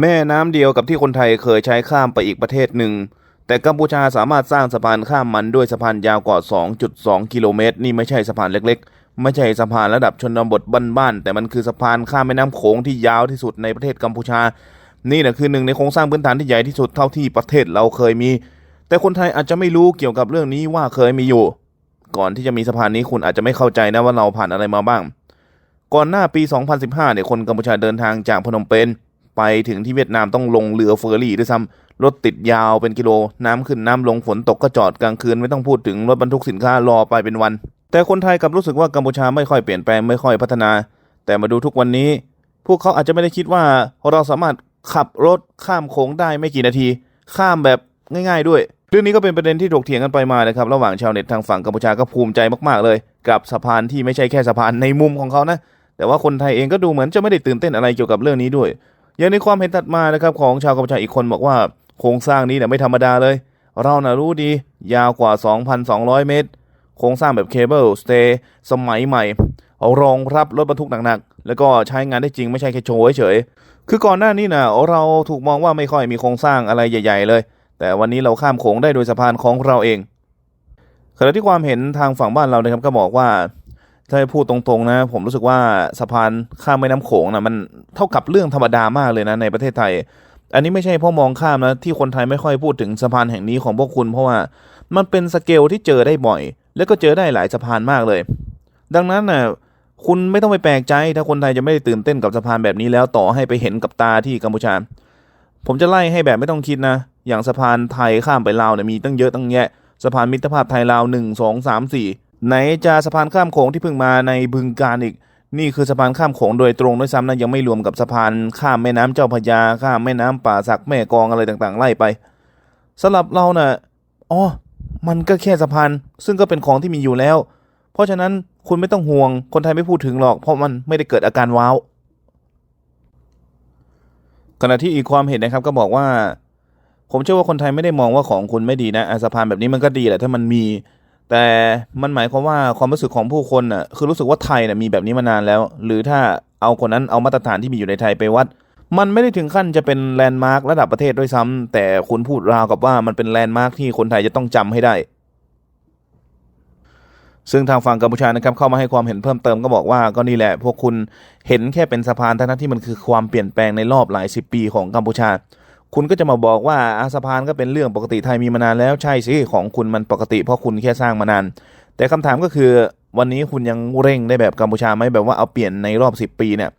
แม่น้ำเดียวกับที่คนไทยเคยใช้ข้ามไปอีกประเทศหนึ่ง แต่กัมพูชาสามารถสร้างสะพานข้ามมันด้วยสะพานยาวกว่า 2.2 กิโลเมตร นี่ไม่ใช่สะพานเล็กๆ ไม่ใช่สะพานระดับชนบทบ้านๆ แต่มันคือสะพานข้ามแม่น้ำโขงที่ยาวที่สุดในประเทศกัมพูชา นี่แหละคือหนึ่งในโครงสร้างพื้นฐานที่ใหญ่ที่สุดเท่าที่ประเทศเราเคยมี แต่คนไทยอาจจะไม่รู้เกี่ยวกับเรื่องนี้ว่าเคยมีอยู่ ก่อนที่จะมีสะพานนี้คุณอาจจะไม่เข้าใจนะว่าเราผ่านอะไรมาบ้าง ก่อนหน้าปี 2015 เนี่ยคนกัมพูชาเดินทางจากพนมเปญ ไปถึงที่เวียดนามต้องลงเรือเฟอร์รี่ด้วยซ้ำรถติดยาวเป็นกิโล น้ำขึ้นน้ำลงฝนตกก็จอดกลางคืนไม่ต้องพูดถึงรถบรรทุกสินค้ารอไปเป็นวัน แต่คนไทยกลับรู้สึกว่ากัมพูชาไม่ค่อยเปลี่ยนแปลงไม่ค่อยพัฒนา แต่มาดูทุกวันนี้ พวกเขาอาจจะไม่ได้คิดว่าเราสามารถขับรถข้ามโขงได้ไม่กี่นาที ข้ามแบบง่าย ๆด้วยเรื่องนี้ก็เป็นประเด็นที่ถกเถียงกันไปมานะครับระหว่างชาวเน็ตทางฝั่งกัมพูชาก็ภูมิใจมากๆเลย กับสะพานที่ไม่ใช่แค่สะพานในมุมของเขานะแต่ว่าคนไทยเองก็ดูเหมือนจะไม่ได้ตื่นเต้นอะไรเกี่ยวกับเรื่องนี้ด้วย อย่างในความเห็นถัดมานะครับของชาวกัมพูชาอีกคนบอกว่าโครงสร้างนี้เนี่ยไม่ธรรมดาเลย เราน่ะรู้ดี ยาวกว่า 2,200 เมตร โครงสร้างแบบเคเบิลสเตย์สมัยใหม่เอารองรับรถบรรทุกหนักๆ แล้วก็ใช้งานได้จริงไม่ใช่แค่โชว์เฉยๆ คือก่อนหน้านี้นะเราถูกมองว่าไม่ค่อยมีโครงสร้างอะไรใหญ่ ๆ เลย แต่วันนี้เราข้ามโขงได้โดยสะพานของเราเองขณะที่ความเห็นทางฝั่งบ้านเรานะครับก็บอกว่า ถ้าพูดตรงๆนะ ผมรู้สึกว่าสะพานข้ามแม่น้ำโขงนะมันเท่ากับเรื่องธรรมดามากเลยนะในประเทศไทย อันนี้ไม่ใช่เพ่อมองข้ามนะที่คนไทยไม่ค่อยพูดถึงสะพานแห่งนี้ของพวกคุณ เพราะว่ามันเป็นสเกลที่เจอได้บ่อย แล้วก็เจอได้หลายสะพานมากเลย ดังนั้นนะคุณไม่ต้องไปแปลกใจ ถ้าคนไทยจะไม่ได้ตื่นเต้นกับสะพานแบบนี้แล้วต่อให้ไปเห็นกับตาที่กัมพูชา ผมจะไล่ให้แบบไม่ต้องคิดนะ อย่างสะพานไทยข้ามไปลาวเนี่ยมีตั้งเยอะตั้งแยะสะพานมิตรภาพไทยลาวหนึ่งสองสามสี่ ไหนจะสะพานข้ามโขงที่เพิ่งมาในบึงการอีก นี่คือสะพานข้ามโขงโดยตรงด้วยซ้ำนะยังไม่รวมกับสะพานข้ามแม่น้ำเจ้าพระยาข้ามแม่น้ำป่าสักแม่กองอะไรต่างๆ ไล่ไปสำหรับเราเนะ่ะอ๋อมันก็แค่สะพานซึ่งก็เป็นของที่มีอยู่แล้ว เพราะฉะนั้นคุณไม่ต้องห่วงคนไทยไม่พูดถึงหรอก เพราะมันไม่ได้เกิดอาการว้าวขณะที่อีกความเห็นนะครับก็บอกว่า ผมเชื่อว่าคนไทยไม่ได้มองว่าของคุณไม่ดีนะสะพานแบบนี้มันก็ดีแหละถ้ามันมี แต่มันหมายความว่าความรู้สึกของผู้คนน่ะคือรู้สึกว่าไทยน่ะมีแบบนี้มานานแล้ว หรือถ้าเอาคนนั้นเอามาตรฐานที่มีอยู่ในไทยไปวัด มันไม่ได้ถึงขั้นจะเป็นแลนด์มาร์กระดับประเทศด้วยซ้ำแต่คุณพูดราวกับว่ามันเป็นแลนด์มาร์กที่คนไทยจะต้องจำให้ได้ ซึ่งทางฝั่งกัมพูชานะครับเข้ามาให้ความเห็นเพิ่มเติมก็บอกว่าก็นี่แหละพวกคุณเห็นแค่เป็นสะพานทั้งๆที่มันคือความเปลี่ยนแปลงในรอบหลายสิบปีของกัมพูชา คุณก็จะมาบอกว่าอาสะพานก็เป็นเรื่องปกติไทยมีมานานแล้วใช่สิของคุณมันปกติ เพราะคุณแค่สร้างมานาน แต่คำถามก็คือวันนี้คุณยังเร่งได้แบบกัมพูชาไหมแบบว่าเอาเปลี่ยนในรอบ 10 ปีเนี่ย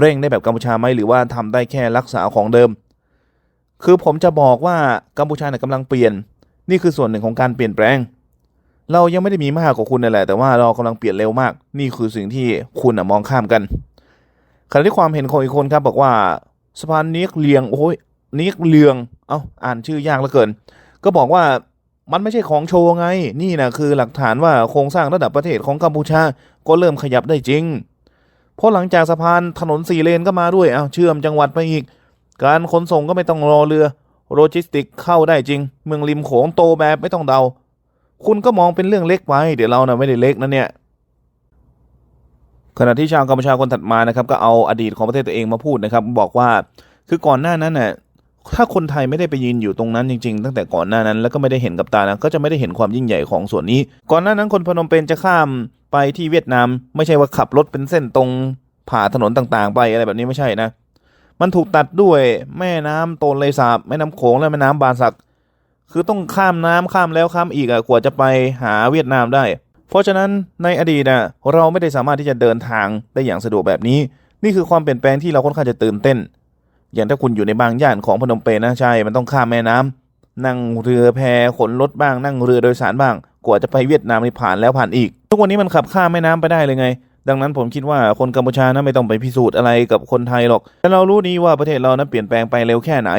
เร่งได้แบบกัมพูชาไหมหรือว่าทำได้แค่รักษาของเดิม คือผมจะบอกว่ากัมพูชาเนี่ยกำลังเปลี่ยน นี่คือส่วนหนึ่งของการเปลี่ยนแปลง เรายังไม่ได้มีมากกว่าคุณนั่นแหละแต่ว่าเรากำลังเปลี่ยนเร็วมาก นี่คือสิ่งที่คุณมองข้ามกันขณะที่ความเห็นของอีกคนครับบอกว่าสะพานนี้เลียงโอ้ย นิกเลืองเอา้าอ่านชื่อยากเหลือเกิน ก็บอกว่ามันไม่ใช่ของโชว์ไง นี่นะคือหลักฐานว่าโครงสร้างระดับประเทศของกัมพูชาก็เริ่มขยับได้จริง เพราะหลังจากสะพานถนนสี่เลนก็มาด้วย เอาเชื่อมจังหวัดไปอีก การขนส่งก็ไม่ต้องรอเรือ โลจิสติกเข้าได้จริง เมืองริมโขงโตแบบไม่ต้องเดา คุณก็มองเป็นเรื่องเล็กไป เดี๋ยวเรานะ่ะไม่ได้เล็กนะเนี่ยขณะที่ชาวกัมพูชาคนถัดมานะครับก็เอาอดีตของประเทศตัวเองมาพูดนะครับ บอกว่าคือก่อนหน้านั้นน่ะ ถ้าคนไทยไม่ได้ไปยืนอยู่ตรงนั้นจริงๆ ตั้งแต่ก่อนหน้านั้นแล้วก็ไม่ได้เห็นกับตานะก็จะไม่ได้เห็นความยิ่งใหญ่ของส่วนนี้ ก่อนหน้านั้นคนพนมเปญจะข้ามไปที่เวียดนาม ไม่ใช่ว่าขับรถเป็นเส้นตรงผ่าถนนต่างๆ ไปอะไรแบบนี้ไม่ใช่นะ มันถูกตัดด้วยแม่น้ำโตนเลยสาบแม่น้ำโขงและแม่น้ำบาสัก คือต้องข้ามน้ำข้ามแล้วข้ามอีกอะกว่าจะไปหาเวียดนามได้ เพราะฉะนั้นในอดีตนะเราไม่ได้สามารถที่จะเดินทางได้อย่างสะดวกแบบนี้ นี่คือความเปลี่ยนแปลงที่เราค่อนข้างจะตื่นเต้น อย่างถ้าคุณอยู่ในบางย่านของพนมเปญนะใช่ มันต้องข้ามแม่น้ำนั่งเรือแพขนรถบ้าง นั่งเรือโดยสารบ้าง กว่าจะไปเวียดนามนี่ผ่านแล้วผ่านอีก ทุกวันนี้มันขับข้ามแม่น้ำไปได้เลยไง ดังนั้นผมคิดว่าคนกัมพูชานะไม่ต้องไปพิสูจน์อะไรกับคนไทยหรอก แต่เรารู้ดีว่าประเทศเรานั้นเปลี่ยนแปลงไปเร็วแค่ไหน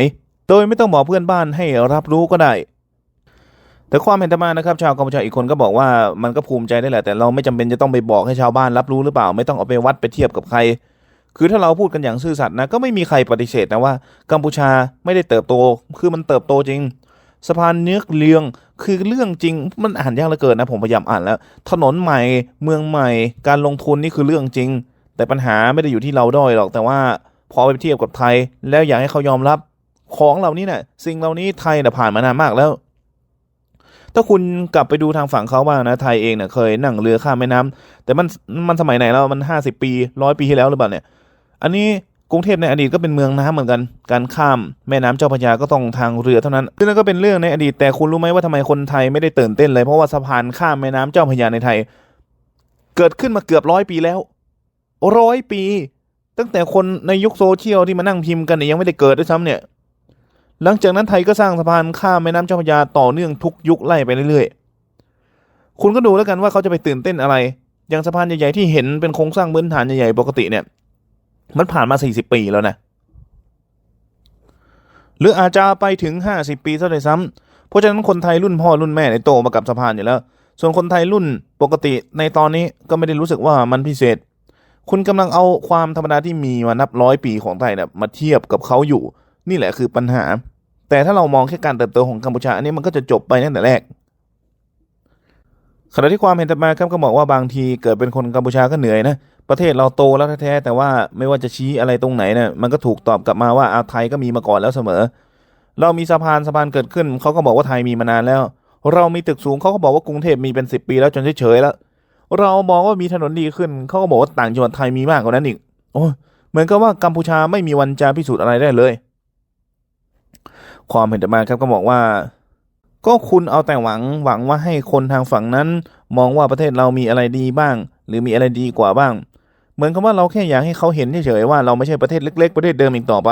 โดยไม่ต้องบอกเพื่อนบ้านให้รับรู้ก็ได้แต่ความเห็นธรรมานะครับ ชาวกัมพูชาอีกคนก็บอกว่ามันก็ภูมิใจได้แหละแต่เราไม่จำเป็นจะต้องไปบอกให้ชาวบ้านรับรู้หรือเปล่า ไม่ต้องเอาไปวัดไปเทียบกับใคร คือถ้าเราพูดกันอย่างซื่อสัตย์นะก็ไม่มีใครปฏิเสธนะว่า กัมพูชาไม่ได้เติบโต คือมันเติบโตจริง สะพานเนื้อเลียงคือเรื่องจริงมันอ่านยากเหลือเกินนะผมพยายามอ่านแล้ว ถนนใหม่เมืองใหม่ การลงทุนนี่คือเรื่องจริง แต่ปัญหาไม่ได้อยู่ที่เราด้อยหรอกแต่ว่าพอไปเทียบกับไทย แล้วอยากให้เขายอมรับของเหล่านี้เนี่ยสิ่งเหล่านี้ไทยน่ะผ่านมานานมากแล้ว ถ้าคุณกลับไปดูทางฝั่งเขาบ้างนะไทยเองเนี่ยเคยนั่งเรือข้ามแม่น้ำแต่มันมันสมัยไหนแล้วมันห้าสิบปีร้อยปีที่แล้วหรือเปล่าเนี่ย อันนี้กรุงเทพในอดีตก็เป็นเมืองน้ำเหมือนกัน การข้ามแม่น้ำเจ้าพระยาก็ต้องทางเรือเท่านั้นซึ่งนั่นก็เป็นเรื่องในอดีตแต่คุณรู้ไหมว่าทำไมคนไทยไม่ได้ตื่นเต้นเลยเพราะว่าสะพานข้ามแม่น้ำเจ้าพระยาในไทย เกิดขึ้นมาเกือบร้อยปีแล้วร้อยปี ตั้งแต่คนในยุคโซเชียลที่มานั่งพิมพ์กันเนี่ยยังไม่ได้เกิดด้วยซ้ำเนี่ย หลังจากนั้นไทยก็สร้างสะพานข้ามแม่น้ำเจ้าพระยาต่อเนื่องทุกยุคไล่ไปเรื่อยๆ คุณก็ดูแล้วกันว่าเขาจะไปตื่นเต้นอะไร อย่างสะพานใหญ่ๆที่เห็นเป็นโครงสร้างพื้นฐานใหญ่ๆปกติเนี่ย มันผ่านมาสี่สิบปีแล้วนะ หรืออาจจะไปถึงห้าสิบปีซะเลยซ้ำเพราะฉะนั้นคนไทยรุ่นพ่อรุ่นแม่ในโตมากับสะพานอยู่แล้ว ส่วนคนไทยรุ่นปกติในตอนนี้ก็ไม่ได้รู้สึกว่ามันพิเศษ คุณกำลังเอาความธรรมดาที่มีมานับร้อยปีของไทยเนี่ยมาเทียบกับเขาอยู่ นี่แหละคือปัญหา แต่ถ้าเรามองแค่การเติบโตของกัมพูชาอันนี้มันก็จะจบไปตั้งแต่แรกขณะที่ความเห็นต่อมาครับก็บอกว่าบางทีเกิดเป็นคนกัมพูชาก็เหนื่อยนะ ประเทศเราโตแล้วแท้ๆแต่ว่าไม่ว่าจะชี้อะไรตรงไหนเนี่ยมันก็ถูกตอบกลับมาว่าอาไทยก็มีมาก่อนแล้วเสมอ เรามีสะพานสะพานเกิดขึ้นเขาก็บอกว่าไทยมีมานานแล้ว เรามีตึกสูงเขาก็บอกว่ากรุงเทพมีเป็นสิบปีแล้วจนเฉยๆแล้ว เรามองว่ามีถนนดีขึ้นเขาก็บอกว่าต่างจังหวัดไทยมีมากกว่านั้นอีกโอ้เหมือนกับว่ากัมพูชาไม่มีวันจะพิสูจน์อะไรได้เลย ความเห็นต่อมาครับก็บอกว่า ก็คุณเอาแต่หวังหวังว่าให้คนทางฝั่งนั้น มองว่าประเทศเรามีอะไรดีบ้าง หรือมีอะไรดีกว่าบ้าง เหมือนกับว่าเราแค่อยากให้เขาเห็นเฉยๆว่าเราไม่ใช่ประเทศเล็ก ๆ ประเทศเดิมอีกต่อไป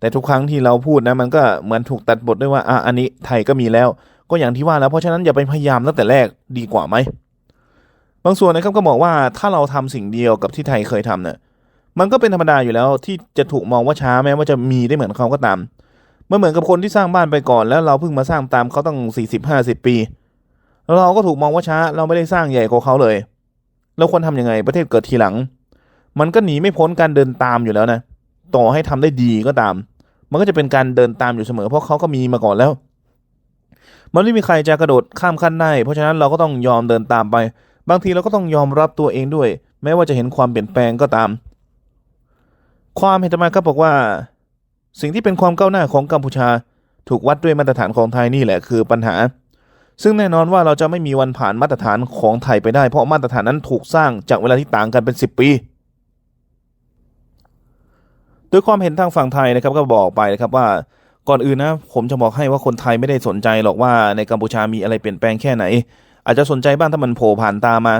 แต่ทุกครั้งที่เราพูดนะมันก็เหมือนถูกตัดบทด้วยว่าอะอันนี้ไทยก็มีแล้ว ก็อย่างที่ว่าแล้วเพราะฉะนั้นอย่าไปพยายามตั้งแต่แรกดีกว่าไหมบางส่วนนะครับก็บอกว่าถ้าเราทำสิ่งเดียวกับที่ไทยเคยทำเนี่ยมันก็เป็นธรรมดาอยู่แล้วที่จะถูกมองว่าช้าแม้ว่าจะมีได้เหมือนเขาก็ตามมันเหมือนกับคนที่สร้างบ้านไปก่อนแล้วเราเพิ่งมาสร้างตามเขาตั้งสี่สิบห้าสิบปี เราก็ถูกมองว่าช้าเราไม่ได้สร้างใหญ่กว่าเขาเลย เราควรทำยังไงประเทศเกิดทีหลัง มันก็หนีไม่พ้นการเดินตามอยู่แล้วนะต่อให้ทำได้ดีก็ตาม มันก็จะเป็นการเดินตามอยู่เสมอ เพราะเขาก็มีมาก่อนแล้ว มันไม่มีใครจะกระโดดข้ามขั้นได้ เพราะฉะนั้นเราก็ต้องยอมเดินตามไป บางทีเราก็ต้องยอมรับตัวเองด้วย แม้ว่าจะเห็นความเปลี่ยนแปลงก็ตาม ความเห็นต่อมาก็บอกว่า สิ่งที่เป็นความก้าวหน้าของกัมพูชา ถูกวัดด้วยมาตรฐานของไทยนี่แหละคือปัญหา ซึ่งแน่นอนว่าเราจะไม่มีวันผ่านมาตรฐานของไทยไปได้ เพราะมาตรฐานนั้นถูกสร้างจากเวลาที่ต่างกันเป็นสิบปีโดยความเห็นทางฝั่งไทยนะครับก็บอกไปนะครับว่าก่อนอื่นนะผมจะบอกให้ว่าคนไทยไม่ได้สนใจหรอกว่าในกัมพูชามีอะไรเปลี่ยนแปลงแค่ไหน อาจจะสนใจบ้างถ้ามันโผล่ผ่านตามา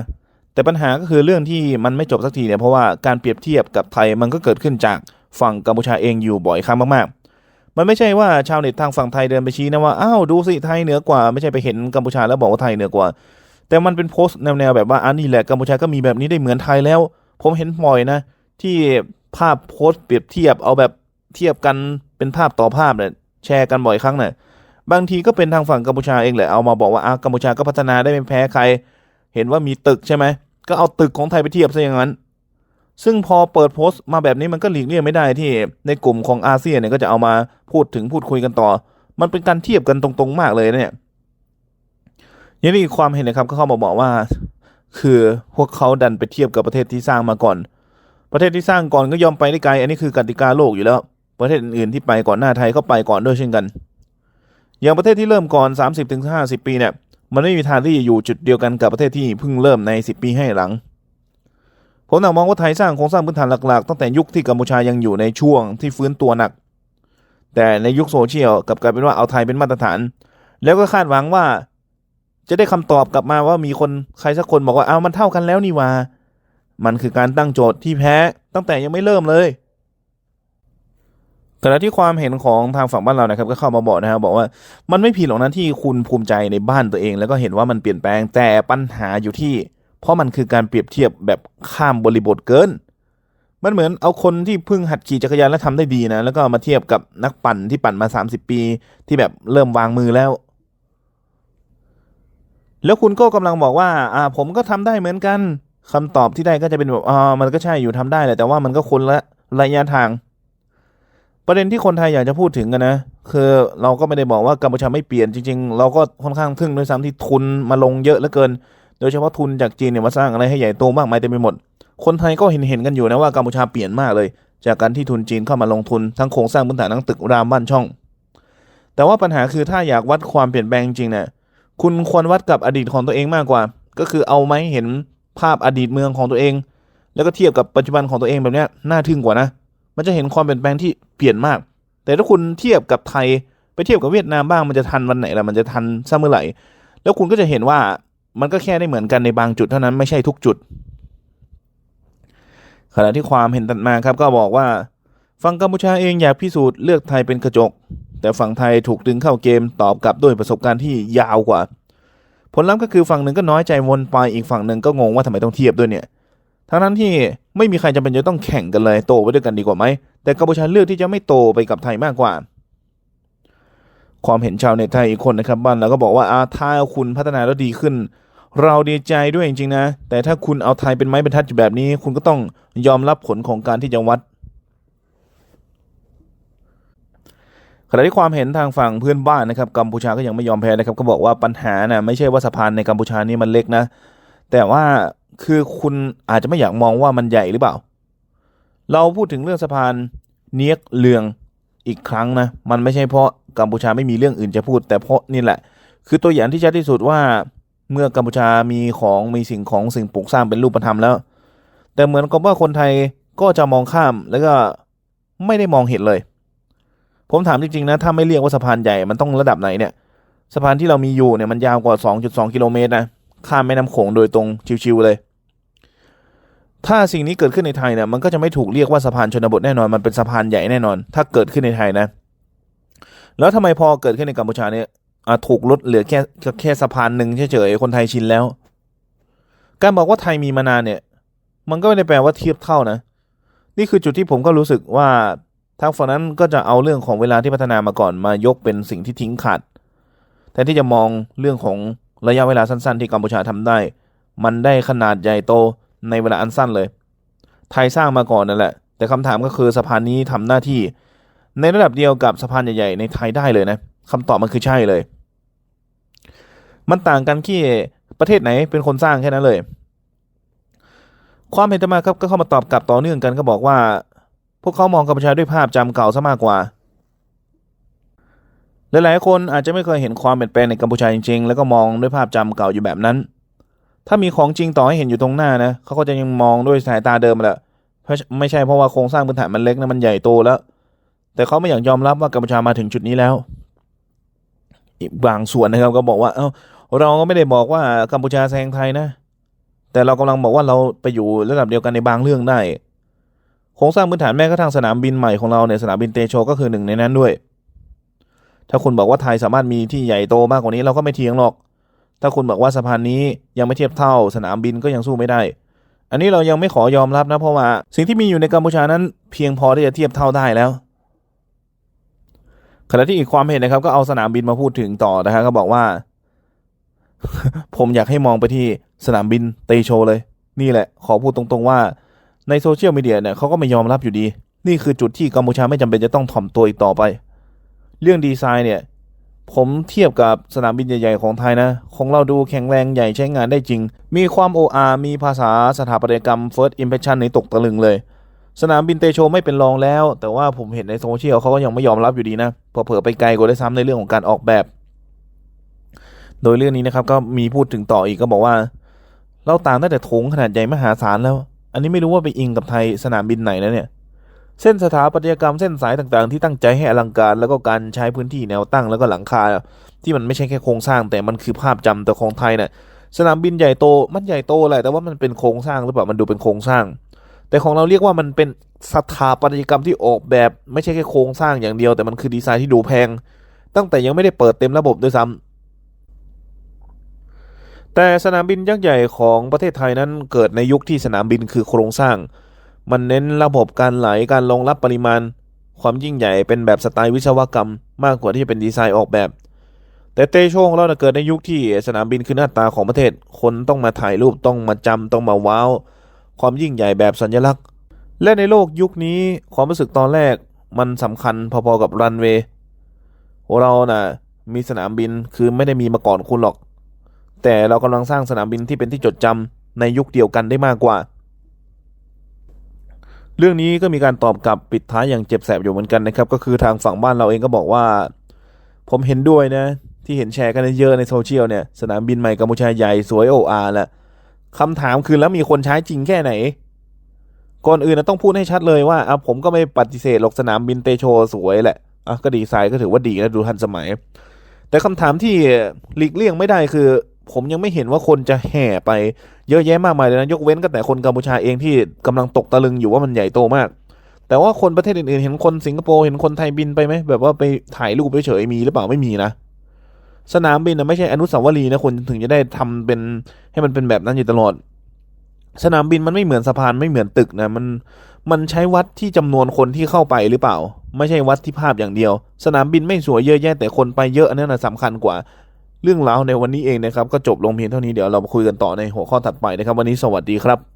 แต่ปัญหาก็คือเรื่องที่มันไม่จบสักทีเนี่ยเพราะว่าการเปรียบเทียบกับไทยมันก็เกิดขึ้นจากฝั่งกัมพูชาเองอยู่บ่อยครั้งมากๆ มันไม่ใช่ว่าชาวเน็ตทางฝั่งไทยเดินไปชี้นะว่าอ้าวดูสิไทยเหนือกว่า ไม่ใช่ไปเห็นกัมพูชาแล้วบอกว่าไทยเหนือกว่า แต่มันเป็นโพสต์แนวๆแบบว่าอันนี้แหละกัมพูชาก็มีแบบนี้ได้เหมือนไทยแล้ว ผมเห็นบ่อยนะ ที่ภาพโพสต์เปรียบเทียบเอาแบบเทียบกันเป็นภาพต่อภาพเนี่ยแชร์กันบ่อยครั้งเนี่ยบางทีก็เป็นทางฝั่งกัมพูชาเองแหละเอามาบอกว่าอะกัมพูชาก็พัฒนาได้ไม่แพ้ใคร เห็นว่ามีตึกใช่ไหมก็เอาตึกของไทยไปเทียบซะอย่างนั้น ซึ่งพอเปิดโพสต์มาแบบนี้มันก็หลีกเลี่ยงไม่ได้ที่ในกลุ่มของอาเซียนเนี่ยก็จะเอามาพูดถึงพูดคุยกันต่อ มันเป็นการเทียบกันตรงๆมากเลยเนี่ยอย่างนี้ความเห็นนะครับก็เข้ามาบอกว่า คือพวกเขาดันไปเทียบกับประเทศที่สร้างมาก่อน ประเทศที่สร้างก่อนก็ยอมไปได้ไกล อันนี้คือกติกาโลกอยู่แล้ว ประเทศอื่นๆที่ไปก่อนหน้าไทยก็ไปก่อนด้วยเช่นกัน อย่างประเทศที่เริ่มก่อน 30-50 ปีเนี่ย มันไม่มีทางที่จะอยู่จุดเดียวกันกับประเทศที่เพิ่งเริ่มใน 10 ปีให้หลัง ผมต่างมองว่าไทยสร้างโครงสร้างพื้นฐานหลักๆ ตั้งแต่ยุคที่กัมพูชายังอยู่ในช่วงที่ฟื้นตัวหนัก แต่ในยุคโซเชียลกลับกลายเป็นว่าเอาไทยเป็นมาตรฐาน แล้วก็คาดหวังว่า จะได้คำตอบกลับมาว่ามีคนใครสักคนบอกว่าเอามันเท่ากันแล้วนี่ว่า มันคือการตั้งโจทย์ที่แพ้ตั้งแต่ยังไม่เริ่มเลยขณะที่ความเห็นของทางฝั่งบ้านเรานะครับก็เข้ามาบอกนะครับบอกว่ามันไม่ผิดหรอกนะที่คุณภูมิใจในบ้านตัวเอง แล้วก็เห็นว่ามันเปลี่ยนแปลงแต่ปัญหาอยู่ที่ เพราะมันคือการเปรียบเทียบแบบข้ามบริบทเกิน มันเหมือนเอาคนที่เพิ่งหัดขี่จักรยานแล้วทำได้ดีนะ แล้วก็มาเทียบกับนักปั่นที่ปั่นมา 30 ปี ที่แบบเริ่มวางมือแล้ว แล้วคุณก็กำลังบอกว่า อ่า ผมก็ทำได้เหมือนกันคำตอบที่ได้ก็จะเป็นแบบอ่ามันก็ใช่อยู่ทำได้แหละแต่ว่ามันก็คนละระยะทาง ประเด็นที่คนไทยอยากจะพูดถึงกันนะคือเราก็ไม่ได้บอกว่ากัมพูชาไม่เปลี่ยนจริง ๆ เราก็ค่อนข้างทึ่งด้วยซ้ำที่ทุนมาลงเยอะเหลือเกิน โดยเฉพาะทุนจากจีนเนี่ยมาสร้างอะไรให้ใหญ่โตมากมายเต็มไปหมด คนไทยก็เห็นเห็นกันอยู่นะว่ากัมพูชาเปลี่ยนมากเลย จากการที่ทุนจีนเข้ามาลงทุนทั้งโครงสร้างพื้นฐานทั้งตึกรามบ้านช่อง แต่ว่าปัญหาคือถ้าอยากวัดความเปลี่ยนแปลงจริงเนี่ยคุณควรวัดกับอดีตของตัวเองมากกว่า ก็คือเอาไหมเห็นภาพอดีตเมืองของตัวเอง แล้วก็เทียบกับปัจจุบันของตัวเองแบบนี้น่าทึ่งกว่านะ มันจะเห็นความเปลี่ยนแปลงที่เปลี่ยนมาก แต่ถ้าคุณเทียบกับไทยไปเทียบกับเวียดนามบ้างมันจะทันวันไหนล่ะมันจะทันซะเมื่อไหร่ แล้วคุณก็จะเห็นว่า มันก็แค่ได้เหมือนกันในบางจุดเท่านั้นไม่ใช่ทุกจุด ขณะที่ความเห็นตัดมาครับก็บอกว่า ฝั่งกัมพูชาเองอยากพิสูจน์เลือกไทยเป็นกระจก แต่ฝั่งไทยถูกดึงเข้าเกมตอบกลับด้วยประสบการณ์ที่ยาวกว่า ผลลัพธ์ก็คือฝั่งหนึ่งก็น้อยใจวนไปอีกฝั่งหนึ่งก็งงว่าทำไมต้องเทียบด้วยเนี่ยทั้งนั้นที่ไม่มีใครจำเป็นจะต้องแข่งกันเลยโตไปด้วยกันดีกว่าไหมแต่กัมพูชาเลือกที่จะไม่โตไปกับไทยมากกว่า ความเห็นชาวเน็ตไทยอีกคนนะครับบ้านเราก็บอกว่าอาถ้าคุณพัฒนาแล้วดีขึ้น เราดีใจด้วยจริงๆนะ แต่ถ้าคุณเอาไทยเป็นไม้บรรทัดอยู่แบบนี้ คุณก็ต้องยอมรับผลของการที่จะวัดขณะที่ความเห็นทางฝั่งเพื่อนบ้านนะครับกัมพูชาก็ยังไม่ยอมแพ้นะครับก็บอกว่าปัญหาน่ะไม่ใช่ว่าสะพานในกัมพูชานี่มันเล็กนะ แต่ว่าคือคุณอาจจะไม่อยากมองว่ามันใหญ่หรือเปล่า เราพูดถึงเรื่องสะพานเนียกเลืองอีกครั้งนะ มันไม่ใช่เพราะกัมพูชาไม่มีเรื่องอื่นจะพูด แต่เพราะนี่แหละ คือตัวอย่างที่ชัดที่สุดว่า เมื่อกัมพูชามีของมีสิ่งของสิ่งปลูกสร้างเป็นรูปธรรมแล้ว แต่เหมือนกับว่าคนไทยก็จะมองข้ามแล้วก็ไม่ได้มองเห็นเลย ผมถามจริงๆนะถ้าไม่เรียกว่าสะพานใหญ่มันต้องระดับไหนเนี่ยสะพานที่เรามีอยู่เนี่ยมันยาวกว่า 2.2 กิโลเมตรนะข้ามแม่น้ำโขงโดยตรงชิวๆเลย ถ้าสิ่งนี้เกิดขึ้นในไทยเนี่ยมันก็จะไม่ถูกเรียกว่าสะพานชนบทแน่นอนมันเป็นสะพานใหญ่แน่นอน ถ้าเกิดขึ้นในไทยนะ แล้วทำไมพอเกิดขึ้นในกัมพูชาเนี่ย ถูกลดเหลือแค่แค่สะพานหนึ่งเฉยๆคนไทยชินแล้ว การบอกว่าไทยมีมานานเนี่ย มันก็ไม่ได้แปลว่าเทียบเท่านะ นี่คือจุดที่ผมก็รู้สึกว่าทางฝั่งนั้นก็จะเอาเรื่องของเวลาที่พัฒนามาก่อนมายกเป็นสิ่งที่ทิ้งขาดแทนที่จะมองเรื่องของระยะเวลาสั้นๆ ที่กัมพูชาทำได้ มันได้ขนาดใหญ่โตในเวลาอันสั้นเลย ไทยสร้างมาก่อนนั่นแหละ แต่คำถามก็คือสะพานนี้ทำหน้าที่ ในระดับเดียวกับสะพานใหญ่ๆในไทยได้เลยนะคำตอบมันคือใช่เลย มันต่างกันที่ประเทศไหนเป็นคนสร้างแค่นั้นเลย ความเห็นต่อมาครับก็เข้ามาตอบกลับต่อเนื่องกันก็บอกว่า พวกเขามองกัมพูชาด้วยภาพจำเก่าซะมากกว่าหลายๆคนอาจจะไม่เคยเห็นความเปลี่ยนแปลงในกัมพูชาจริงๆ แล้วก็มองด้วยภาพจำเก่าอยู่แบบนั้น ถ้ามีของจริงต่อให้เห็นอยู่ตรงหน้านะเขาก็จะยังมองด้วยสายตาเดิมแหละไม่ใช่เพราะว่าโครงสร้างพื้นฐานมันเล็กนะมันใหญ่โตแล้ว แต่เขาไม่อยากยอมรับว่ากัมพูชามาถึงจุดนี้แล้ว อีกบางส่วนนะครับก็บอกว่าเอ้า เราก็ไม่ได้บอกว่ากัมพูชาแซงไทยนะ แต่เรากำลังบอกว่าเราไปอยู่ระดับเดียวกันในบางเรื่องได้โครงสร้างพื้นฐานแม้กระทั่งสนามบินใหม่ของเราเนี่ยสนามบินเตโชก็คือหนึ่งในนั้นด้วย ถ้าคุณบอกว่าไทยสามารถมีที่ใหญ่โตมากกว่านี้เราก็ไม่เทียงหรอก ถ้าคุณบอกว่าสะพานนี้ยังไม่เทียบเท่า สนามบินก็ยังสู้ไม่ได้ อันนี้เรายังไม่ขอยอมรับนะเพราะว่าสิ่งที่มีอยู่ในกัมพูชานั้น เพียงพอที่จะเทียบเท่าได้แล้วขณะที่อีกความเห็นนะครับก็เอาสนามบินมาพูดถึงต่อนะครับก็บอกว่า ผมอยากให้มองไปที่สนามบินเตโชเลย นี่แหละ ขอพูดตรงๆว่าในโซเชียลมีเดียเนี่ยเขาก็ไม่ยอมรับอยู่ดี นี่คือจุดที่กัมพูชาไม่จำเป็นจะต้องถ่อมตัวอีกต่อไป เรื่องดีไซน์เนี่ย ผมเทียบกับสนามบินใหญ่ๆของไทยนะของเราดูแข็งแรงใหญ่ใช้งานได้จริง มีความ OR มีภาษาสถาปัตยกรรม First Impression ในตกตะลึงเลย สนามบินเตโชไม่เป็นรองแล้ว แต่ว่าผมเห็นในโซเชียลเขาก็ยังไม่ยอมรับอยู่ดีนะเผลอๆไปไกลกว่าได้ซ้ำในเรื่องของการออกแบบ โดยเรื่องนี้นะครับก็มีพูดถึงต่ออีกก็บอกว่า เราต่างตั้งแต่โถงขนาดใหญ่มหาศาลแล้ว อันนี้ไม่รู้ว่าไปอิงกับไทยสนามบินไหนนะเนี่ย เส้นสถาปัตยกรรมเส้นสายต่างๆ ที่ตั้งใจให้อลังการ แล้วก็การใช้พื้นที่แนวตั้งแล้วก็หลังคา ที่มันไม่ใช่แค่โครงสร้างแต่มันคือภาพจำแต่ของไทยเนี่ยสนามบินใหญ่โตมันใหญ่โตแหละแต่ว่ามันเป็นโครงสร้างหรือเปล่ามันดูเป็นโครงสร้าง แต่ของเราเรียกว่ามันเป็นสถาปัตยกรรมที่ออกแบบ ไม่ใช่แค่โครงสร้างอย่างเดียว แต่มันคือดีไซน์ที่ดูแพง ตั้งแต่ยังไม่ได้เปิดเต็มระบบด้วยซ้ำ แต่สนามบินยักษ์ใหญ่ของประเทศไทยนั้นเกิดในยุคที่สนามบินคือโครงสร้าง มันเน้นระบบการไหลการรองรับปริมาณ ความยิ่งใหญ่เป็นแบบสไตล์วิศวกรรม มากกว่าที่จะเป็นดีไซน์ออกแบบ แต่เตโชของเราน่ะเกิดในยุคที่สนามบินคือหน้าตาของประเทศ คนต้องมาถ่ายรูปต้องมาจำต้องมาว้าว ความยิ่งใหญ่แบบสัญลักษณ์ และในโลกยุคนี้ความรู้สึกตอนแรกมันสำคัญพอๆกับรันเวย์เราน่ะมีสนามบินคือไม่ได้มีมาก่อนคุณหรอก แต่เรากำลังสร้างสนามบินที่เป็นที่จดจำในยุคเดียวกันได้มากกว่า เรื่องนี้ก็มีการตอบกลับปิดท้ายอย่างเจ็บแสบอยู่เหมือนกันนะครับ ก็คือทางฝั่งบ้านเราเองก็บอกว่า ผมเห็นด้วยนะ ที่เห็นแชร์กันเยอะในโซเชียลเนี่ยสนามบินใหม่กัมพูชาใหญ่สวยโออาร์แหละคำถามคือแล้วมีคนใช้จริงแค่ไหนก่อนอื่นนะต้องพูดให้ชัดเลยว่าอะผมก็ไม่ปฏิเสธหรอกสนามบินเตโชสวยแหละอะก็ดีไซน์ก็ถือว่าดีและดูทันสมัย แต่คำถามที่หลีกเลี่ยงไม่ได้คือ ผมยังไม่เห็นว่าคนจะแห่ไปเยอะแยะมากมายเลยนะ ยกเว้นก็แต่คนกัมพูชาเองที่กำลังตกตะลึงอยู่ว่ามันใหญ่โตมาก แต่ว่าคนประเทศอื่นๆ เห็นคนสิงคโปร์เห็นคนไทยบินไปไหมแบบว่าไปถ่ายรูปเฉยๆมีหรือเปล่าไม่มีนะ สนามบินนะไม่ใช่อนุสาวรีย์นะคนถึงจะได้ทำเป็นให้มันเป็นแบบนั้นอยู่ตลอด สนามบินมันไม่เหมือนสะพานไม่เหมือนตึกนะมันมันใช้วัดที่จำนวนคนที่เข้าไปหรือเปล่า ไม่ใช่วัดที่ภาพอย่างเดียว สนามบินไม่สวยเยอะแยะแต่คนไปเยอะอันนั้นนะสำคัญกว่า เรื่องราวในวันนี้เองนะครับ ก็จบลงเพียงเท่านี้เดี๋ยวเรามาคุยกันต่อในหัวข้อถัดไปนะครับ วันนี้สวัสดีครับ